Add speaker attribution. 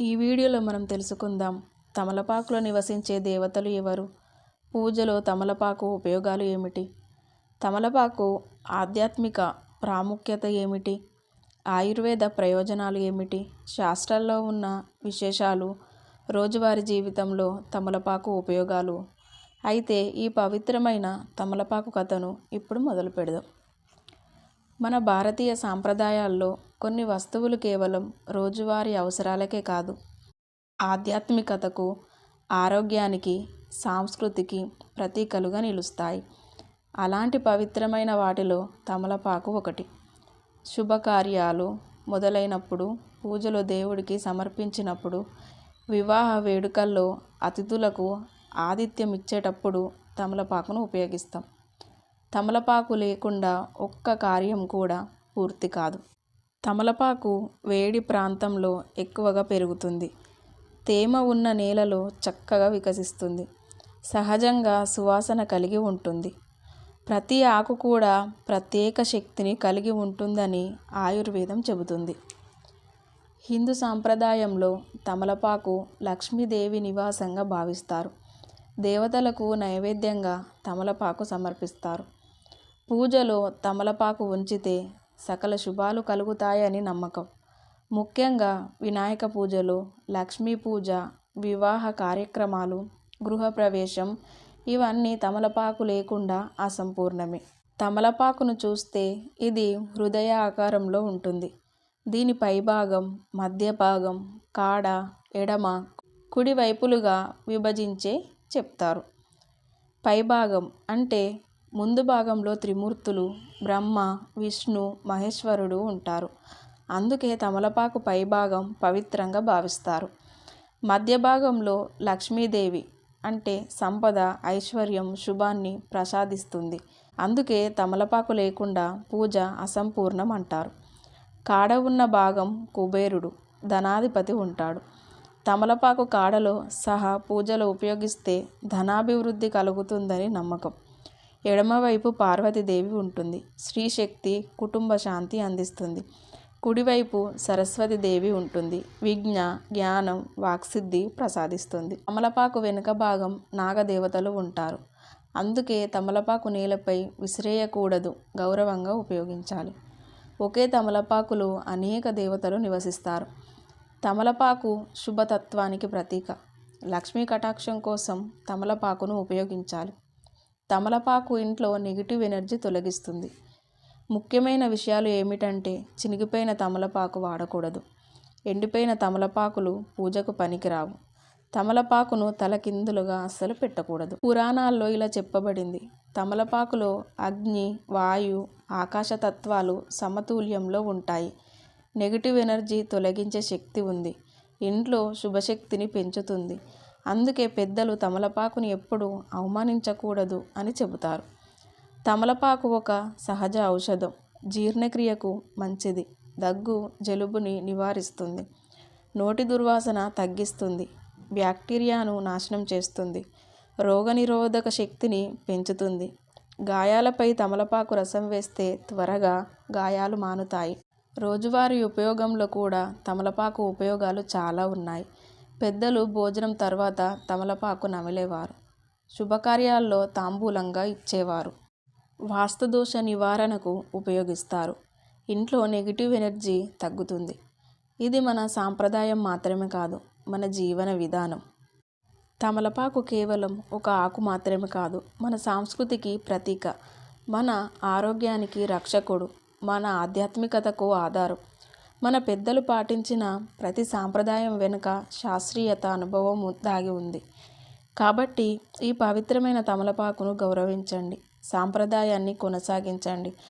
Speaker 1: ఈ వీడియోలో మనం తెలుసుకుందాం తమలపాకులో నివసించే దేవతలు ఎవరు? పూజలో తమలపాకు ఉపయోగాలు ఏమిటి? తమలపాకు ఆధ్యాత్మిక ప్రాముఖ్యత ఏమిటి? ఆయుర్వేద ప్రయోజనాలు ఏమిటి? శాస్త్రాల్లో ఉన్న విశేషాలు రోజువారీ జీవితంలో తమలపాకు ఉపయోగాలు. అయితే ఈ పవిత్రమైన తమలపాకు కథను ఇప్పుడు మొదలు పెడదాం మన భారతీయ సాంప్రదాయాల్లో కొన్ని వస్తువులు కేవలం రోజువారీ అవసరాలకే కాదు. ఆధ్యాత్మికతకు ఆరోగ్యానికి సాంస్కృతికి ప్రతీకలుగా నిలుస్తాయి. అలాంటి పవిత్రమైన వాటిలో తమలపాకు ఒకటి. శుభకార్యాలు మొదలైనప్పుడు పూజలు దేవుడికి సమర్పించినప్పుడు వివాహ వేడుకల్లో అతిథులకు ఆతిథ్యం ఇచ్చేటప్పుడు తమలపాకును ఉపయోగిస్తాం. తమలపాకు లేకుండా ఒక్క కార్యం కూడా పూర్తి కాదు. తమలపాకు వేడి ప్రాంతంలో ఎక్కువగా పెరుగుతుంది. తేమ ఉన్న నేలలో చక్కగా వికసిస్తుంది. సహజంగా సువాసన కలిగి ఉంటుంది. ప్రతి ఆకు కూడా ప్రత్యేక శక్తిని కలిగి ఉంటుందని ఆయుర్వేదం చెబుతుంది. హిందూ సాంప్రదాయంలో తమలపాకు లక్ష్మీదేవి నివాసంగా భావిస్తారు. దేవతలకు నైవేద్యంగా తమలపాకు సమర్పిస్తారు. పూజలో తమలపాకు ఉంచితే సకల శుభాలు కలుగుతాయని నమ్మకం. ముఖ్యంగా వినాయక పూజలో లక్ష్మీ పూజ వివాహ కార్యక్రమాలు గృహప్రవేశం ఇవన్నీ తమలపాకు లేకుండా అసంపూర్ణమే. తమలపాకును చూస్తే ఇది హృదయ ఆకారంలో ఉంటుంది. దీని పైభాగం మధ్య భాగం కాడ ఎడమ కుడివైపులుగా విభజించే చెప్తారు. పైభాగం అంటే ముందు భాగంలో త్రిమూర్తులు బ్రహ్మ విష్ణు మహేశ్వరుడు ఉంటారు. అందుకే తమలపాకు పైభాగం పవిత్రంగా భావిస్తారు. మధ్య భాగంలో లక్ష్మీదేవి అంటే సంపద ఐశ్వర్యం శుభాన్ని ప్రసాదిస్తుంది. అందుకే తమలపాకు లేకుండా పూజ అసంపూర్ణం అంటారు కాడ ఉన్న భాగం కుబేరుడు ధనాధిపతి ఉంటాడు. తమలపాకు కాడలో సహా పూజలో ఉపయోగిస్తే ధనాభివృద్ధి కలుగుతుందని నమ్మకం. ఎడమవైపు పార్వతీదేవి ఉంటుంది. శ్రీశక్తి కుటుంబ శాంతి అందిస్తుంది. కుడివైపు సరస్వతీదేవి ఉంటుంది. విజ్ఞ జ్ఞానం వాక్సిద్ధి ప్రసాదిస్తుంది. తమలపాకు వెనుక భాగం నాగదేవతలు ఉంటారు. అందుకే తమలపాకు నేలపై విసిరేయకూడదు గౌరవంగా ఉపయోగించాలి. ఒకే తమలపాకులో అనేక దేవతలు నివసిస్తారు. తమలపాకు శుభతత్వానికి ప్రతీక. లక్ష్మీ కటాక్షం కోసం తమలపాకును ఉపయోగించాలి. తమలపాకు ఇంట్లో నెగిటివ్ ఎనర్జీ తొలగిస్తుంది. ముఖ్యమైన విషయాలు ఏమిటంటే చినిగిపోయిన తమలపాకు వాడకూడదు. ఎండిపోయిన తమలపాకులు పూజకు పనికిరావు. తమలపాకును తలకిందులుగా అస్సలు పెట్టకూడదు. పురాణాల్లో ఇలా చెప్పబడింది. తమలపాకులో అగ్ని వాయు ఆకాశ తత్వాలు సమతుల్యంలో ఉంటాయి. నెగిటివ్ ఎనర్జీ తొలగించే శక్తి ఉంది. ఇంట్లో శుభశక్తిని పెంచుతుంది. అందుకే పెద్దలు తమలపాకుని ఎప్పుడూ అవమానించకూడదు అని చెబుతారు. తమలపాకు ఒక సహజ ఔషధం. జీర్ణక్రియకు మంచిది. దగ్గు జలుబుని నివారిస్తుంది. నోటి దుర్వాసన తగ్గిస్తుంది. బ్యాక్టీరియాను నాశనం చేస్తుంది. రోగనిరోధక శక్తిని పెంచుతుంది. గాయాలపై తమలపాకు రసం వేస్తే త్వరగా గాయాలు మానుతాయి. రోజువారీ ఉపయోగంలో కూడా తమలపాకు ఉపయోగాలు చాలా ఉన్నాయి. పెద్దలు భోజనం తర్వాత తమలపాకు నమిలేవారు. శుభకార్యాల్లో తాంబూలంగా ఇచ్చేవారు. వాస్తుదోష నివారణకు ఉపయోగిస్తారు. ఇంట్లో నెగిటివ్ ఎనర్జీ తగ్గుతుంది. ఇది మన సాంప్రదాయం మాత్రమే కాదు మన జీవన విధానం. తమలపాకు కేవలం ఒక ఆకు మాత్రమే కాదు మన సంస్కృతికి ప్రతీక. మన ఆరోగ్యానికి రక్షకుడు మన ఆధ్యాత్మికతకు ఆధారం. మన పెద్దలు పాటించిన ప్రతి సాంప్రదాయం వెనుక శాస్త్రీయత అనుభవం దాగి ఉంది. కాబట్టి ఈ పవిత్రమైన తమలపాకును గౌరవించండి. సాంప్రదాయాన్ని కొనసాగించండి.